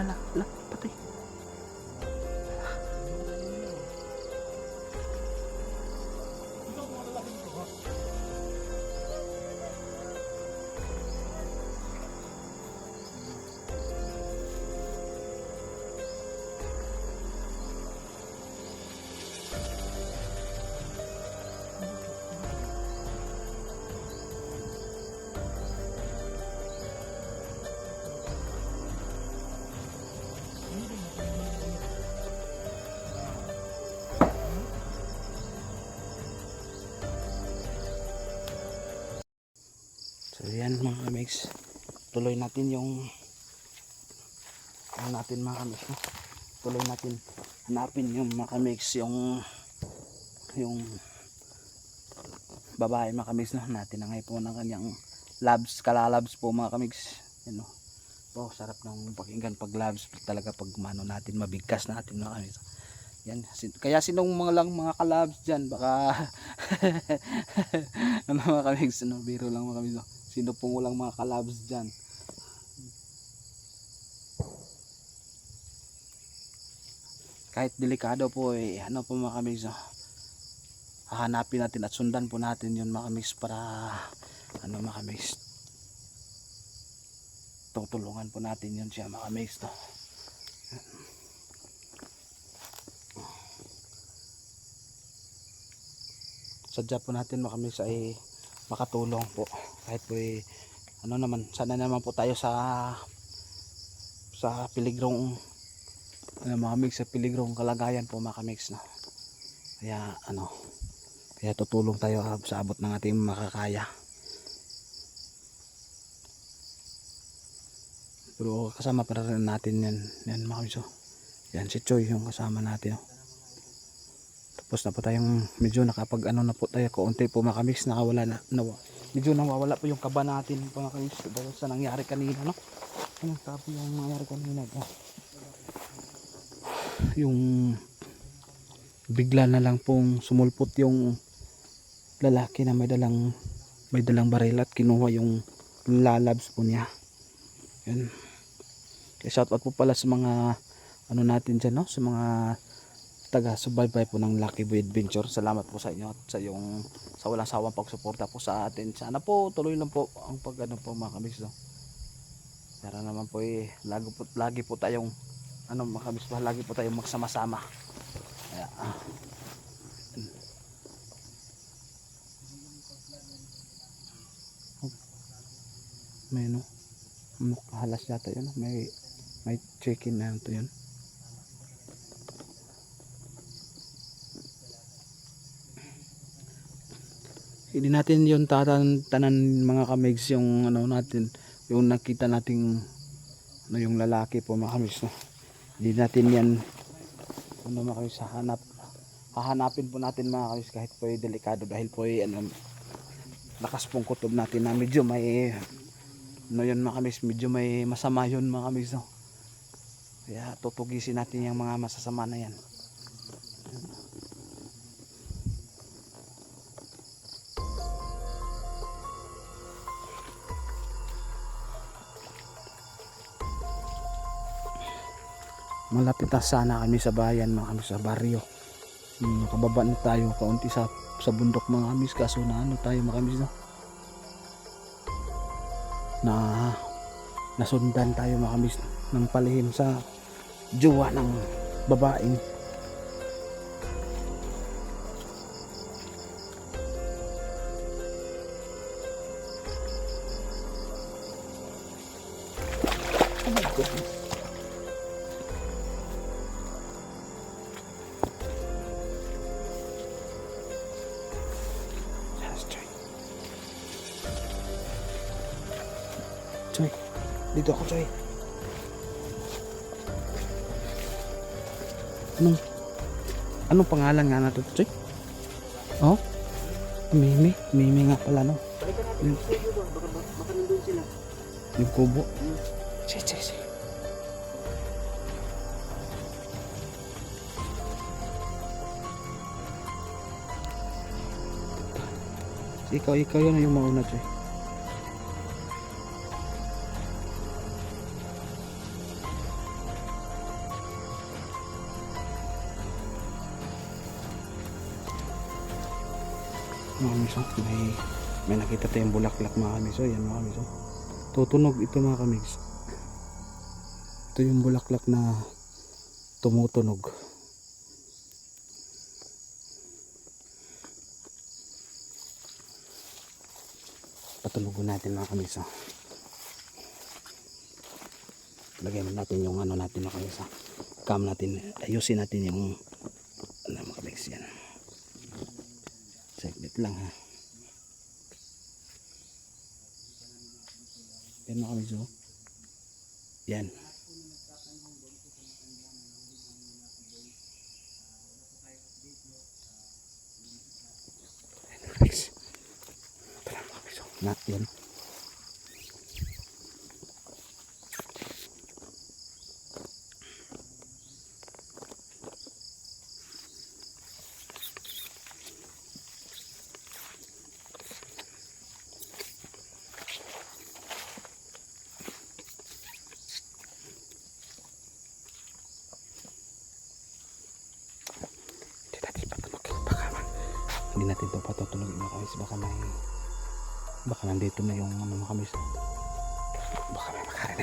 ala, ala, ala, yan mga kamigs. Tuloy natin yung ano natin mga kamigs. No? Tuloy natin hanapin yung mga kamigs yung yung babae mga kamigs no? natin na po ng kanyang labs, kalalabs po mga kamigs. Yan no? Po, sarap ng pakinggan pag labs talaga pag mano natin mabigkas natin mga kamigs. Yan. Kaya sinong mga lang mga kalabs dyan, baka mga kamigs, ano, biro lang mga kamigs. no? Sino pong walang mga kalabs dyan? Kahit delikado po eh, ano po mga kamigs, no? hahanapin natin at sundan po natin yun mga kamigs para ano mga kamigs tutulungan po natin yun siya mga kamigs no? sadya po natin mga kamigs ay makatulong po kahit po eh, ano naman sana naman po tayo sa sa piligrong ano mga mix sa piligrong kalagayan po mga mix no kaya ano kaya tutulong tayo ah, sa abot ng ating makakaya pero kasama pa rin natin yan yan mga mix oh. yan si Choi yung kasama natin oh. Tapos na po tayong medyo nakapag ano na po tayo kaunti po mga mix nakawala na, na medyo nawawala po yung kaba natin mga mix dahil sa nangyari kanina no? Ano sabi yung nangyari kanina oh. yung bigla na lang pong sumulpot yung lalaki na may dalang may dalang baril at kinuha yung lalabs po niya. Yun. Kaya shout out po pala sa mga ano natin dyan no? Sa mga taga subaybay po ng Lucky Boy Adventure. Salamat po sa inyo at sa yung sa walang sawang pagsuporta po sa atin. Sana po tuloy lang po ang pag ano po mga kabis no? Para naman po eh lagi po, lagi po tayong ano mga kabis lagi po tayong magsama-sama. Kaya ah, may no halas yata yun. May may chicken na to yun hindi natin yung tatan tanan mga kamigs yung ano natin yung nakita nating ano yung lalaki po mga kamigs no? hindi natin yan ano mga kamigs hahanap hahanapin po natin mga kamigs kahit po ay delikado dahil po ay ano lakas pong kutob natin na medyo may ano yun mga kamigs medyo may masama yun mga kamigs no? kaya tutugisin natin yung mga masasama na yan malapit na sana kami sa bayan mga kami sa baryo. Hmm, na tayo kaunti sa sa bundok mga kamis kaso na ano tayo mga kamis no? Na nasundan tayo mga kamis ng palihim sa jowa ng babaeng Anong pangalan nga natin, Choy? Oh? Mimi. Mimi nga pala, no? Yung, yung kubo. Si, si, si. Ikaw, ikaw yun yung mauna, Choy. Kamiso, may, may nakita tayong bulaklak mga kamiso. Yan mga kamiso. Tutunog ito mga kamiso. Ito yung bulaklak na tumutunog. Patulugon natin mga kamiso. Lagyan natin yung ano natin mga kamiso. Cam natin. Ayusin natin yung ano mga kamiso yan. Saglit lang ha. Yan mga kamiso. Yan. Tara mga kamiso. Na, yan.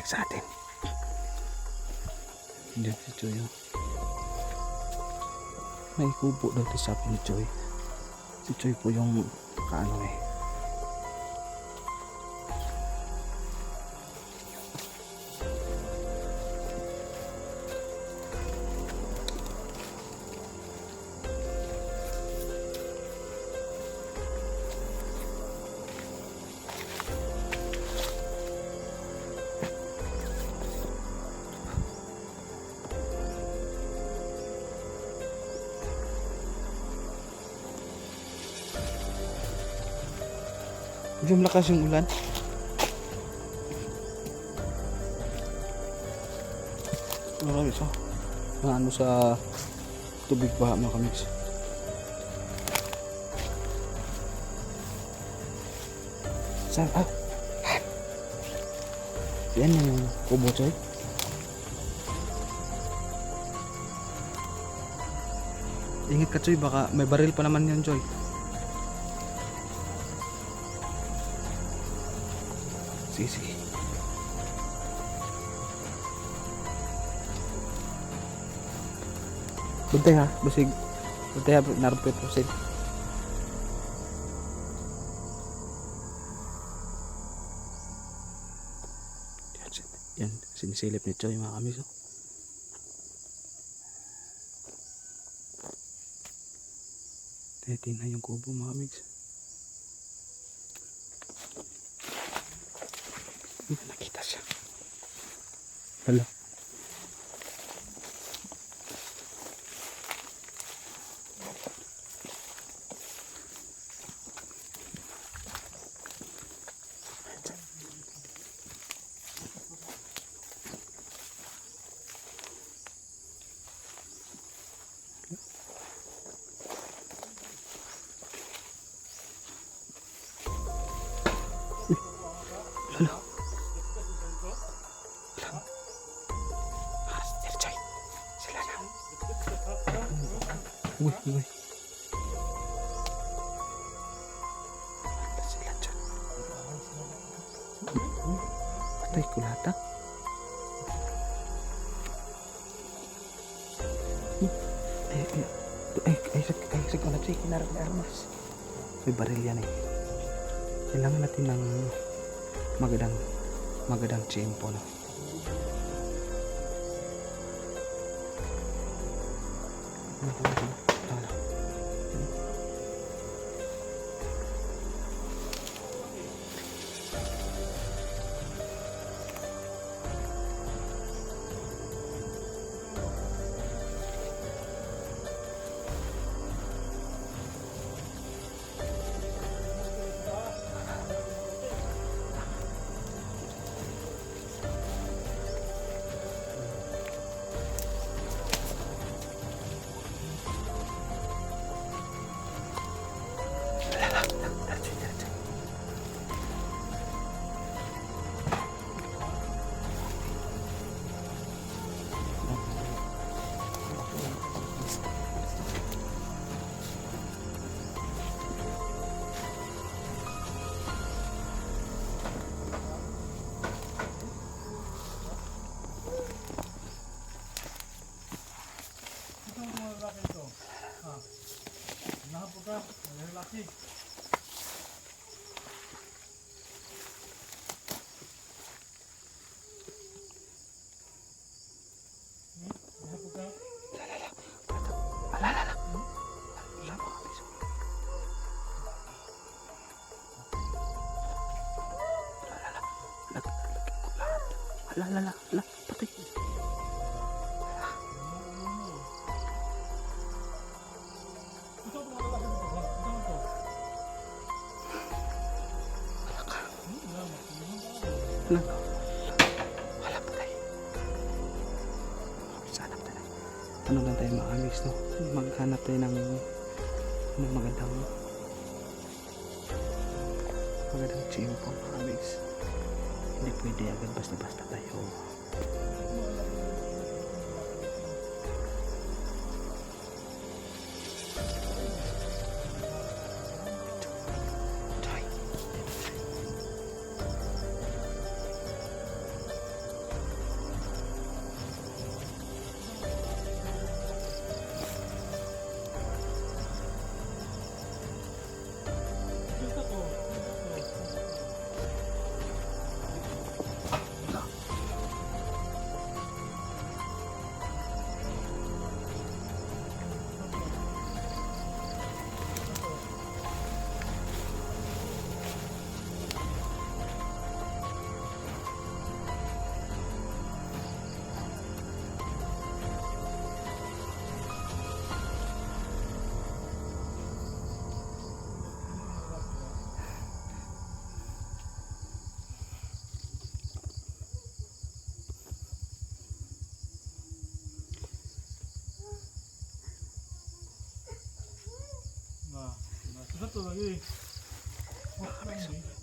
Makarinig sa atin. Hindi si Choy. oh. May kubo daw sa sabi ni Choy. Si Choy po yung kaano eh. Medyo malakas yung ulan. Marami sa mga ano sa tubig baha mga kamiks. Saan? Ah! Yan na yung kubo, Choy. Ingat ka, Choy. Baka may baril pa naman yan, Choy. Sige, sige. Buntay ha, basig. Buntay ha, narupi po sila. Yan, sin- yan, sinisilip ni Choy mga kamis. oh. Tinitingnan yung kubo mga kamis. Nakita siya. Hala. Uy, uy. Sila dyan. Patay kulata. Ay, ay, ay, ay, ay, sa kalat siya, hinarap ni Armas. May baril yan eh. Kailangan natin ng magandang magandang tiyempo na. No? Thank you. Ala, ala, ala, ala, patay. Ala, ala, patay. Sana patay. Ano lang tayo mga amigs, no? Maghanap tayo ng ng magandang magandang chimpo mga amigs. Hindi pwede agad basta-basta tayo. Nah, satu lagi. Oh, lagi. Parang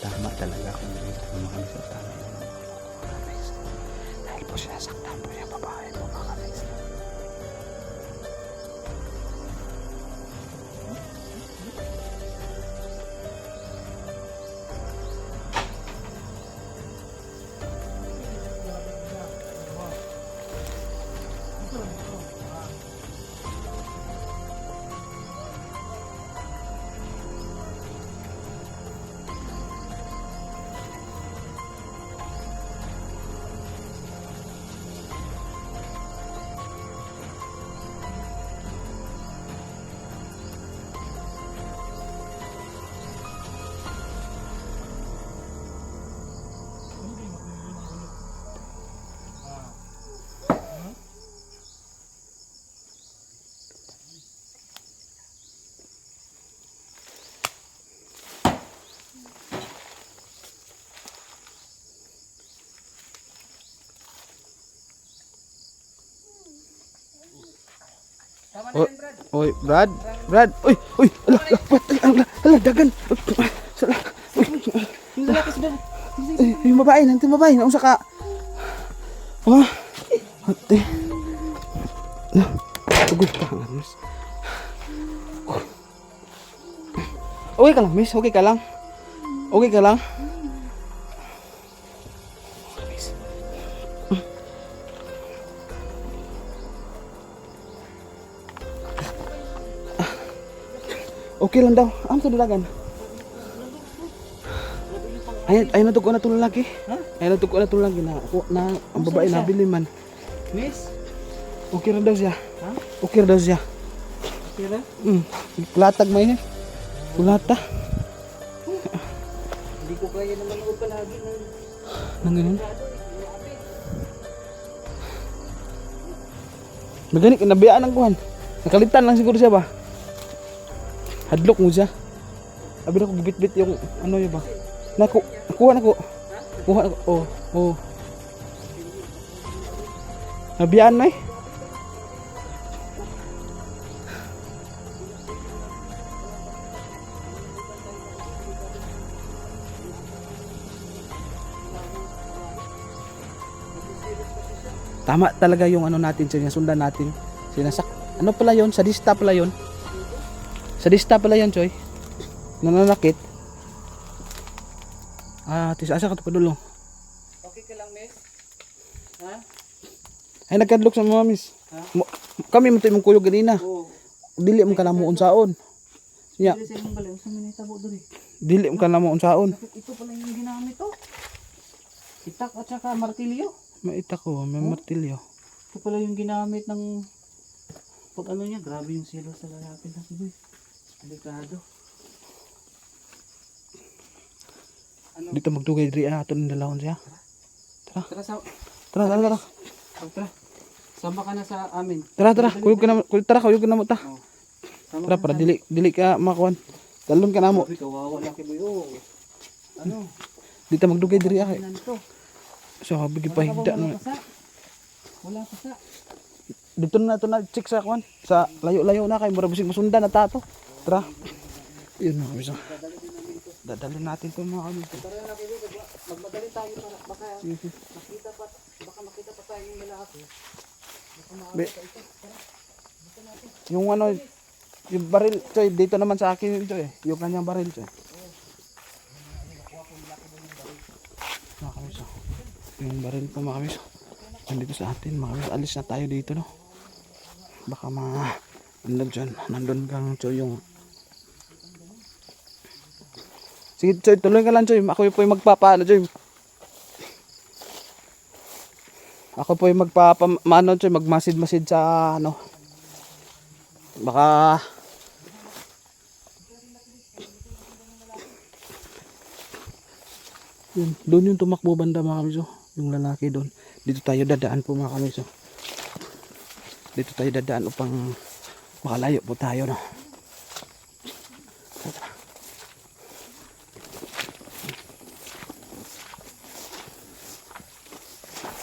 tama talaga kung ano kami sa tama. Dahil po sinasaktan po yung babae po mga amigs. Oy, oy, Brad, Brad, oy, oy, ala, ala, ala, ala, dagan. Sala, Yung lalaki sa dala. yung babae, nanti babae, naunsa ka. Oh, ate. Tugod ka nga, miss. Okay ka lang, miss, okay ka lang. Okay ka lang. Okay lang daw. Ano sa dalagan? Ay, ay na itong lalaki. Ha? Ay natuko na itong lalaki na, na ang babae siya? nabili man. Miss? Okay ra daw siya. Ha? Okay ra daw siya. Kira? Mm. Kulatag may eh. Kulata. Hindi ko kaya naman ako palagi ng Nang ganun. Magani kinabiyaan ang kuhan. Nakalitan lang siguro siya ba? Hadlok mo siya. Abi na ko gibit-bit yung ano yun ba? Naku, nakuha na ko. Nakuha na ko. Oh, oh. Nabiyaan na eh. Tama talaga yung ano natin, sinasundan natin. Sinasak, ano pala yon Sadista pala yon Sadista pala yon Choy. Nananakit. Ah, tis asa ka to padulong. Okay ka lang, miss? Ha? Ay nagkadlok sa mga miss. Ha? Mo- Kami mo tayo mong kuyog ganina. Oo. Dili mo ka na mo unsaon. Nya, Dili sa imong balay. Unsa man itabo diri? dili mo ka na mo unsaon. Ito pala yung ginamit to? Itak at saka martilyo. Maita ko, may martilyo. Ito pala yung ginamit ng pag ano niya, grabe yung silo sa lalaki na si Boy. Delikado. Ano? Dito magdugay diri na ato ng dalawon siya. Tara sa Tara, tara, tara. oh, tara. Sama ka na sa amin. Tara, tara. Kuyog ka na, kuyog, tara, kuyog ka na mo ta. Oh. Tara, para dili, dili ka makuan. Talon ka na mo. Kawawa laki Boy. Oh. Ano? Dito magdugay diri akay. Ano to? So, habig ipahigda Wala no. Wala pa sa. Dito na to na check sa kuan. Sa layo-layo na kay mura bisig masundan na tato. Tara. Yun na bisa. Dadalhin natin to mga kami. Tara na. Magmadali tayo para baka makita pa baka makita pa tayo yung lalaki. Be, yung ano, yung baril, Choy, dito naman sa akin Choy. Yung kanyang baril, Choy. Mga kamis, oh. Yung baril po, mga kamis. Nandito sa atin, mga kamis. Alis na tayo dito, no? Baka ma... Nandun dyan. Nandun kang, Choy, yung... Sige, Choy, tuloy ka lang, Choy. Ako po yung magpapaano, Choy. Ako po yung magpapa... Maano, Choy, magmasid-masid sa, ano... Baka... Yun, doon yung tumakbo banda mga kamiso. Yung lalaki doon. Dito tayo dadaan po mga kamiso. Dito tayo dadaan upang makalayo po tayo no.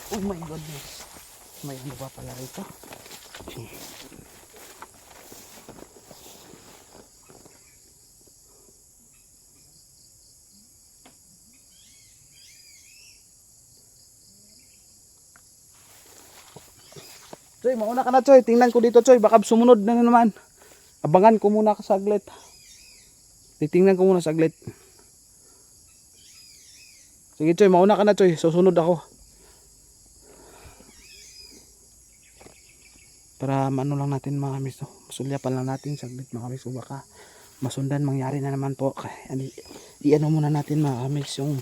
Oh my goodness. May ano ba pala rito? Choy, mauna ka na Choy. Tingnan ko dito Choy. Baka sumunod na naman. Abangan ko muna ka saglit. Titingnan ko muna saglit. Sige Choy, mauna ka na Choy. Susunod ako. Para ano lang natin mga kamis. No? Masulyapan lang natin saglit mga kamis. So baka masundan mangyari na naman po. Ano, i-ano muna natin mga kamis yung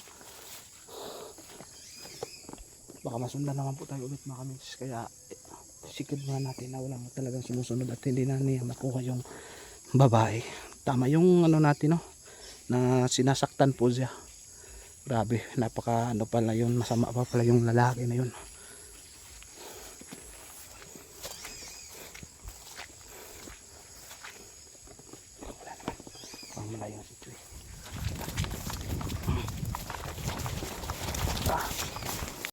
baka masundan naman po tayo ulit mga kamis. Kaya sikid muna natin na walang talagang sumusunod at hindi na niya makuha yung babae. Tama yung ano natin no na sinasaktan po siya. Grabe, napaka ano pala yun, masama pa pala yung lalaki na yun.